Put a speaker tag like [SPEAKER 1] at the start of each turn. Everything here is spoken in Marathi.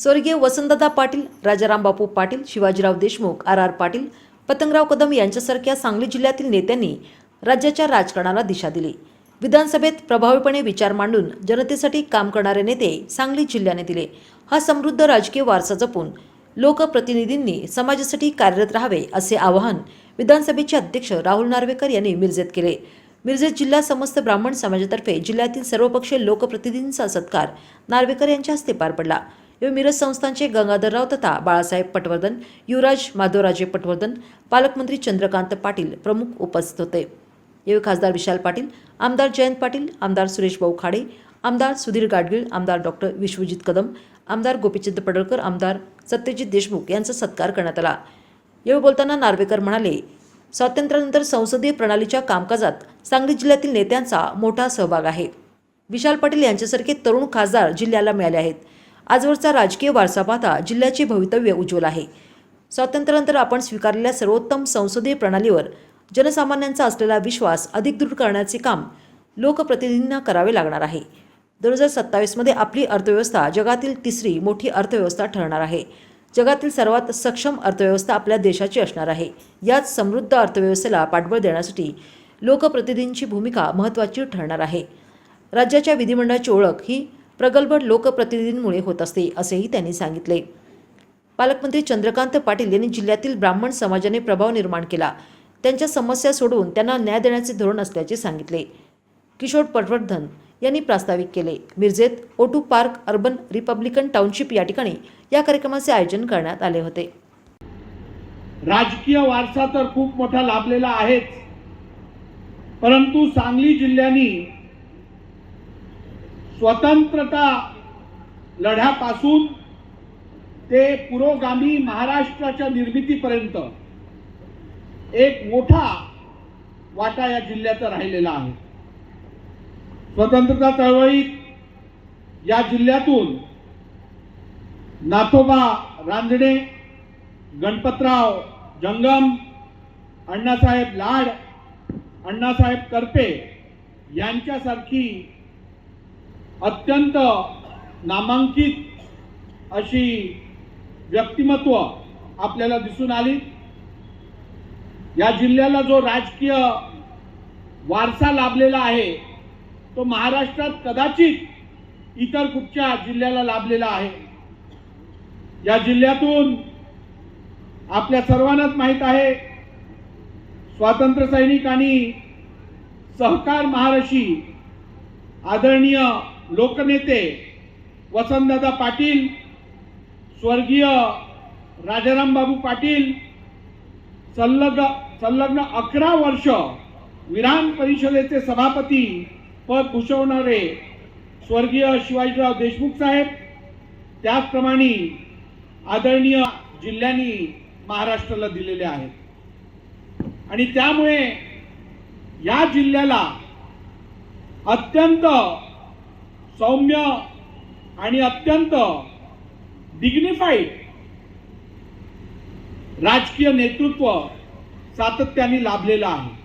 [SPEAKER 1] स्वर्गीय वसंतदादा पाटील राजाराम बापू पाटील शिवाजीराव देशमुख आर आर पाटील पतंगराव कदम यांच्यासारख्या सांगली जिल्ह्यातील नेत्यांनी राज्याच्या राजकारणाला दिशा दिली. विधानसभेत प्रभावीपणे विचार मांडून जनतेसाठी काम करणारे नेते सांगली जिल्ह्याने दिले. हा समृद्ध राजकीय वारसा जपून लोकप्रतिनिधींनी समाजासाठी कार्यरत राहावे असे आवाहन विधानसभेचे अध्यक्ष राहुल नार्वेकर यांनी मिरजेत केले. मिरजेत जिल्हा समस्त ब्राह्मण समाजातर्फे जिल्ह्यातील सर्वपक्षीय लोकप्रतिनिधींचा सत्कार नार्वेकर यांच्या हस्ते पार पडला. यावेळी मिरज संस्थांचे गंगाधरराव तथा बाळासाहेब पटवर्धन युवराज माधवराजे पटवर्धन पालकमंत्री चंद्रकांत पाटील प्रमुख उपस्थित होते. यावेळी खासदार विशाल पाटील आमदार जयंत पाटील आमदार सुरेश भाऊ खाडे आमदार सुधीर गाडगीळ आमदार डॉक्टर विश्वजित कदम आमदार गोपीचंद पडळकर आमदार सत्यजित देशमुख यांचा सत्कार करण्यात आला. यावेळी बोलताना नार्वेकर म्हणाले स्वातंत्र्यानंतर संसदीय प्रणालीच्या कामकाजात सांगली जिल्ह्यातील नेत्यांचा मोठा सहभाग आहे. विशाल पाटील यांच्यासारखे तरुण खासदार जिल्ह्याला मिळाले आहेत. आजवरचा राजकीय वारसा पाहता जिल्ह्याचे भवितव्य उज्ज्वल आहे. स्वातंत्र्यानंतर आपण स्वीकारलेल्या सर्वोत्तम संसदीय प्रणालीवर जनसामान्यांचा असलेला विश्वास अधिक दृढ करण्याचे काम लोकप्रतिनिधींना करावे लागणार आहे. दोन हजार सत्तावीसमध्ये आपली अर्थव्यवस्था जगातील तिसरी मोठी अर्थव्यवस्था ठरणार आहे. जगातील सर्वात सक्षम अर्थव्यवस्था आपल्या देशाची असणार आहे. याच समृद्ध अर्थव्यवस्थेला पाठबळ देण्यासाठी लोकप्रतिनिधींची भूमिका महत्त्वाची ठरणार आहे. राज्याच्या विधिमंडळाची ओळख ही प्रगल्भ लोकप्रतिनिधींमुळे होत असते असेही त्यांनी सांगितले. पालकमंत्री चंद्रकांत पाटील यांनी जिल्ह्यातील ब्राह्मण समाजाने प्रभाव निर्माण केला. त्यांच्या समस्या सोडवून त्यांना न्याय देण्याचे धोरण असल्याचे सांगितले. किशोर पटवर्धन यांनी प्रास्ताविक केले. मिरजेत O two park urban republican township या ठिकाणी या कार्यक्रमाचे आयोजन करण्यात आले होते.
[SPEAKER 2] राजकीय वारसा तर खूप मोठा लाभलेला आहेच. परंतु सांगली जिल्ह्यानी स्वतंत्रता लढ्यापासून ते पुरोगामी महाराष्ट्राच्या निर्मितीपर्यंत एक मोठा वाटा या जिल्ह्याचा राहिलेला आहे. स्वतंत्रता चळवळीत या जिल्ह्यातून नाथोबा रांजणे गणपतराव जंगम अण्णासाहेब लाड अण्णासाहेब करपे यांच्यासारखी अत्यंत नामांकित अशी व्यक्तिमत्व आपल्याला दिसून आली. या जिल्ह्याला जो राजकीय वारसा लाभलेला आहे तो महाराष्ट्रात कदाचित इतर कुठच्या जिल्ह्याला लाभलेला आहे. या जिल्ह्यातून आपल्या सर्वांनाच माहीत आहे स्वातंत्र्य सैनिक आणि सहकार महारशी आदरणीय लोकनेते वसंतदादा पाटील स्वर्गीय राजारामबाबू पाटील संलग्न संलग्न अकरा वर्ष विधान परिषदेचे सभापती पद भूषवणारे स्वर्गीय शिवाजीराव देशमुख साहेब त्याचप्रमाणे आदरणीय जिल्ह्यांनी महाराष्ट्राला दिलेले आहेत. आणि त्यामुळे या जिल्ह्याला अत्यंत सौम्य आणि अत्यंत डिग्निफाईड राजकीय नेतृत्व सातत्याने लाभलेलं आहे.